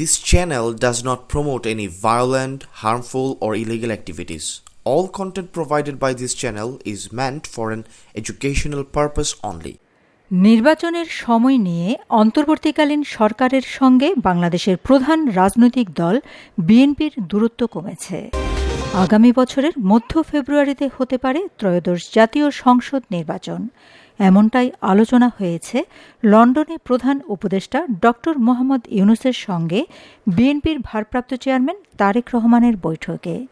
This channel does not promote any violent, harmful, or illegal activities. All content provided by this channel is meant for an educational purpose only. নির্বাচনের সময় নিয়ে অন্তর্বর্তীকালীন সরকারের সঙ্গে বাংলাদেশের প্রধান রাজনৈতিক দল বিএনপির দূরত্ব কমেছে আগামী বছরের মধ্য ফেব্রুয়ারিতে হতে পারে ত্রয়োদশ জাতীয় সংসদ নির্বাচন এমনটাই আলোচনা হয়েছে লন্ডনে প্রধান উপদেষ্টা ড মোহাম্মদ ইউনুসের সঙ্গে বিএনপির ভারপ্রাপ্ত চেয়ারম্যান তারেক রহমানের বৈঠকে।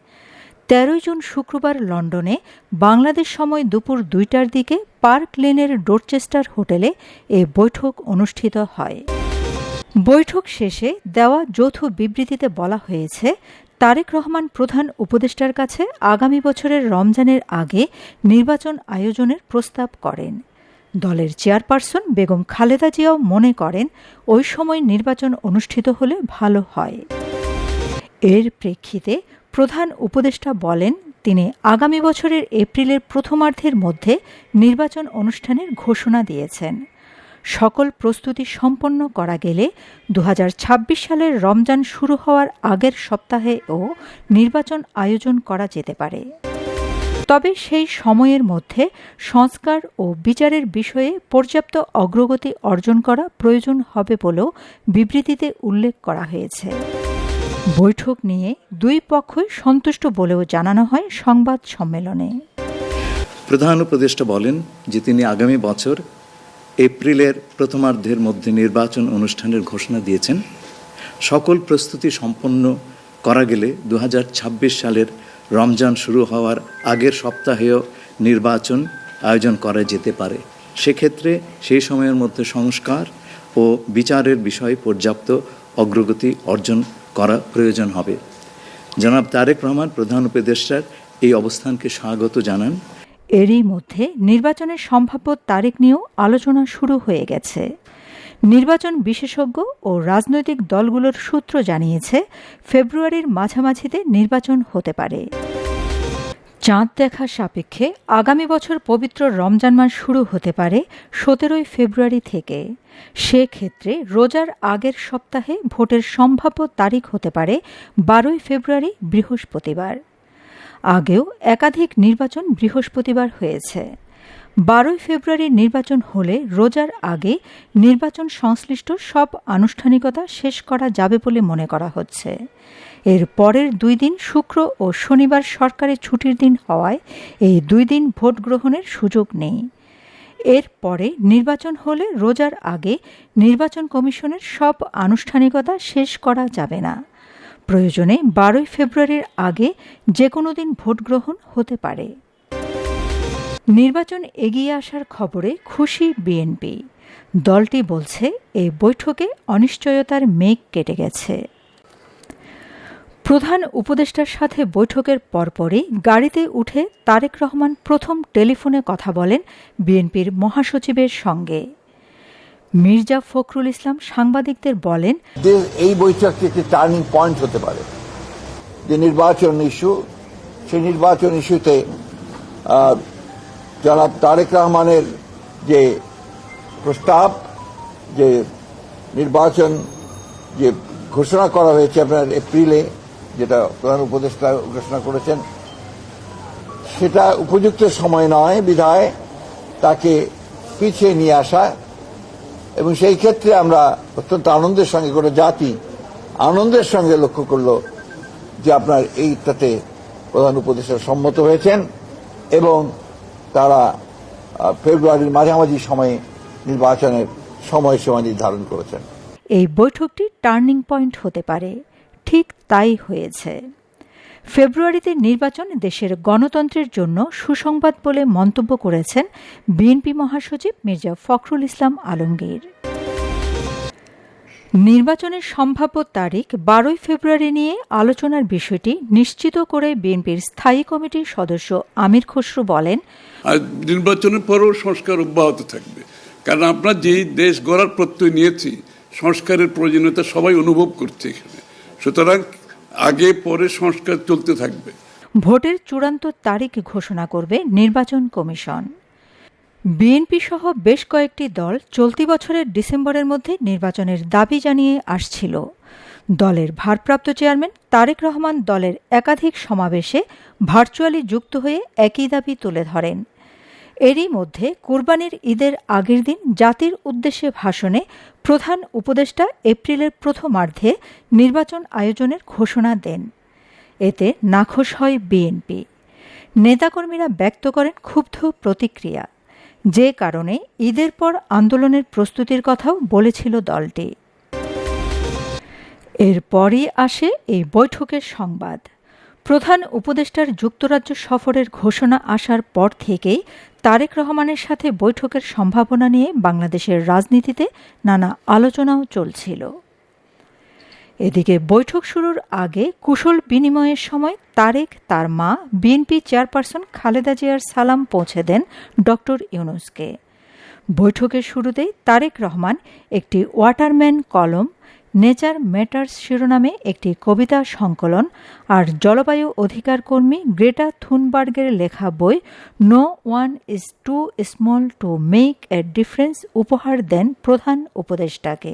তেরোই জুন শুক্রবার লন্ডনে বাংলাদেশ সময় দুপুর দুইটার দিকে পার্ক লেনের ডোরচেস্টার হোটেলে এ বৈঠক অনুষ্ঠিত হয়। বৈঠক শেষে দেওয়া যৌথ বিবৃতিতে বলা হয়েছে, তারেক রহমান প্রধান উপদেষ্টার কাছে আগামী বছরের রমজানের আগে নির্বাচন আয়োজনের প্রস্তাব করেন। দলের চেয়ারপারসন বেগম খালেদা জিয়াও মনে করেন, ওই সময় নির্বাচন অনুষ্ঠিত হলে ভালো হয়। এর প্রেক্ষিতে প্রধান উপদেষ্টা বলেন, তিনি আগামী বছরের এপ্রিলের প্রথমার্ধের মধ্যে নির্বাচন অনুষ্ঠানের ঘোষণা দিয়েছেন। সকল প্রস্তুতি সম্পন্ন করা গেলে দু হাজার ছাব্বিশ সালের রমজান শুরু হওয়ার আগের সপ্তাহেও নির্বাচন আয়োজন করা যেতে পারে। তবে সেই সময়ের মধ্যে সংস্কার ও বিচারের বিষয়ে পর্যাপ্ত অগ্রগতি অর্জন করা প্রয়োজন হবে বলেও বিবৃতিতে উল্লেখ করা হয়েছে। বৈঠক নিয়ে দুই পক্ষই সন্তুষ্ট বলেও জানানো হয় সংবাদ সম্মেলনে। প্রধান উপদেষ্টা বলেন যে তিনি আগামী বছর এপ্রিলের প্রথমার্ধের মধ্যে নির্বাচন অনুষ্ঠানের ঘোষণা দিয়েছেন। সকল প্রস্তুতি সম্পন্ন করা গেলে দু হাজার ছাব্বিশ সালের রমজান শুরু হওয়ার আগের সপ্তাহেও নির্বাচন আয়োজন করা যেতে পারে। সেক্ষেত্রে সেই সময়ের মধ্যে সংস্কার ও বিচারের বিষয়ে পর্যাপ্ত অগ্রগতি অর্জন করা প্রয়োজন হবে। জনাব তারেক রহমান, প্রধান উপদেষ্টার এই অবস্থানকে স্বাগত জানান। এরই মধ্যে নির্বাচনের সম্ভাব্য তারিখ নিয়েও আলোচনা শুরু হয়ে গেছে। নির্বাচন বিশেষজ্ঞ ও রাজনৈতিক দলগুলোর সূত্র জানিয়েছে, ফেব্রুয়ারির মাঝামাঝিতে নির্বাচন হতে পারে। চাঁদ দেখা সাপেক্ষে আগামী বছর পবিত্র রমজান মাস শুরু হতে পারে সতেরোই ফেব্রুয়ারি থেকে। সেক্ষেত্রে রোজার আগের সপ্তাহে ভোটের সম্ভাব্য তারিখ হতে পারে বারোই ফেব্রুয়ারি, বৃহস্পতিবার। আগেও একাধিক নির্বাচন বৃহস্পতিবার হয়েছে। বারোই ফেব্রুয়ারি নির্বাচন হলে রোজার আগে নির্বাচন সংশ্লিষ্ট সব আনুষ্ঠানিকতা শেষ করা যাবে বলে মনে করা হচ্ছে। এর পরের দুই দিন শুক্র ও শনিবার সরকারি ছুটির দিন হওয়ায় এই দুই দিন ভোট গ্রহণের সুযোগ নেই। এর পরে নির্বাচন হলে রোজার আগে নির্বাচন কমিশনের সব আনুষ্ঠানিকতা শেষ করা যাবে না। প্রয়োজনে বারোই ফেব্রুয়ারির আগে যে কোনো দিন ভোট গ্রহণ হতে পারে। নির্বাচন এগিয়ে আসার খবরে খুশি বিএনপি। দলটি বলছে এই বৈঠকে অনিশ্চয়তার মেঘ কেটে গেছে। প্রধান উপদেষ্টার সাথে বৈঠকের পরপরই গাড়িতে উঠে তারেক রহমান প্রথম টেলিফোনে কথা বলেন বিএনপির মহাসচিবের সঙ্গে। মির্জা ফখরুল ইসলাম সাংবাদিকদের বলেন এই বৈঠকটি একটি টার্নিং পয়েন্ট হতে পারে। যে নির্বাচন ইস্যু, সেই নির্বাচন ইস্যুতে জনাব তারেক রহমানের যে প্রস্তাব, যে নির্বাচন যে ঘোষণা করা হয়েছে আপনার এপ্রিলে, যেটা প্রধান উপদেষ্টা ঘোষণা করেছেন, সেটা উপযুক্ত সময় নয় বিধায় তাকে পিছিয়ে নিয়ে আসা। এবং সেই ক্ষেত্রে আমরা অত্যন্ত আনন্দের সঙ্গে কোনো জাতি আনন্দের সঙ্গে লক্ষ্য করল যে আপনার এইটাতে প্রধান উপদেষ্টা সম্মত হয়েছেন এবং তারা ফেব্রুয়ারির মাঝামাঝি সময়ে নির্বাচনের সময়সীমা নির্ধারণ করেছেন। এই বৈঠকটি টার্নিং পয়েন্ট হতে পারে, ঠিক তাই হয়েছে। ফেব্রুয়ারিতে নির্বাচন দেশের গণতন্ত্রের জন্য সুসংবাদ বলে মন্তব্য করেছেন বিএনপি মহাসচিব মির্জা ফখরুল ইসলাম আলমগীর। নির্বাচনের সম্ভাব্য তারিখ বারোই ফেব্রুয়ারি নিয়ে আলোচনার বিষয়টি নিশ্চিত করে বিএনপির স্থায়ী কমিটির সদস্য আমির খসরু বলেন নির্বাচনের পরও সংস্কার অব্যাহত থাকবে। কারণ আমরা যেই দেশ গড়ার প্রত্যয় নিয়েছি সংস্কারের প্রয়োজনীয়তা সবাই অনুভব করছে এখানে। সুতরাং আগে পরে সংস্কার চলতে থাকবে। ভোটের চূড়ান্ত তারিখ ঘোষণা করবে নির্বাচন কমিশন। বিএনপি সহ বেশ কয়েকটি দল চলতি বছরের ডিসেম্বরের মধ্যে নির্বাচনের দাবি জানিয়ে আসছিল। দলের ভারপ্রাপ্ত চেয়ারম্যান তারেক রহমান দলের একাধিক সমাবেশে ভার্চুয়ালি যুক্ত হয়ে একই দাবি তুলে ধরেন। এরই মধ্যে কুরবানির ঈদের আগের দিন জাতির উদ্দেশ্যে ভাষণে প্রধান উপদেষ্টা এপ্রিলের প্রথমার্ধে নির্বাচন আয়োজনের ঘোষণা দেন। এতে নাখোশ হয় বিএনপি। নেতাকর্মীরা ব্যক্ত করেন ক্ষুব্ধ প্রতিক্রিয়া। যে কারণে ঈদের পর আন্দোলনের প্রস্তুতির কথাও বলেছিল দলটি। এরপরই আসে এই বৈঠকের সংবাদ। প্রধান উপদেষ্টার যুক্তরাজ্য সফরের ঘোষণা আসার পর থেকেই তারেক রহমানের সাথে বৈঠকের সম্ভাবনা নিয়ে বাংলাদেশের রাজনীতিতে নানা আলোচনাও চলছিল। এদিকে বৈঠক শুরুর আগে কুশল বিনিময়ের সময় তারেক, তার মা, বিএনপি চেয়ারপারসন খালেদা জিয়ার সালাম পৌঁছে দেন ডক্টর ইউনুসকে। বৈঠকের শুরুতেই তারেক রহমান একটি ওয়াটারম্যান কলম, নেচার ম্যাটার্স শিরোনামে একটি কবিতা সংকলন আর জলবায়ু অধিকার কর্মী গ্রেটা থুনবার্গের লেখা বই no one is too small to make a difference উপহার দেন প্রধান উপদেষ্টাকে।